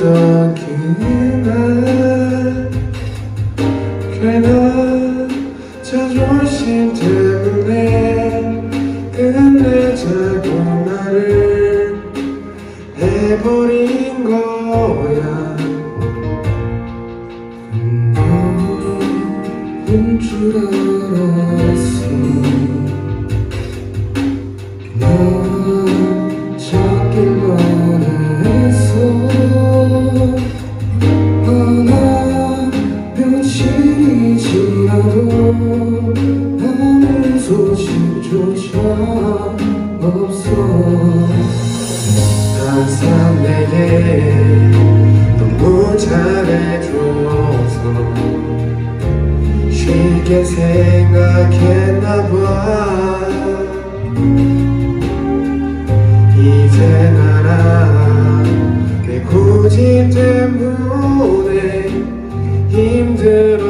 맞추던 그날 괜한 자존심 때문에 끝내자고 말을 해버린 거야 항상 내게 너무 잘해줘서 쉽게 생각했나봐. 이제 나랑 내 고집 때문에 힘들었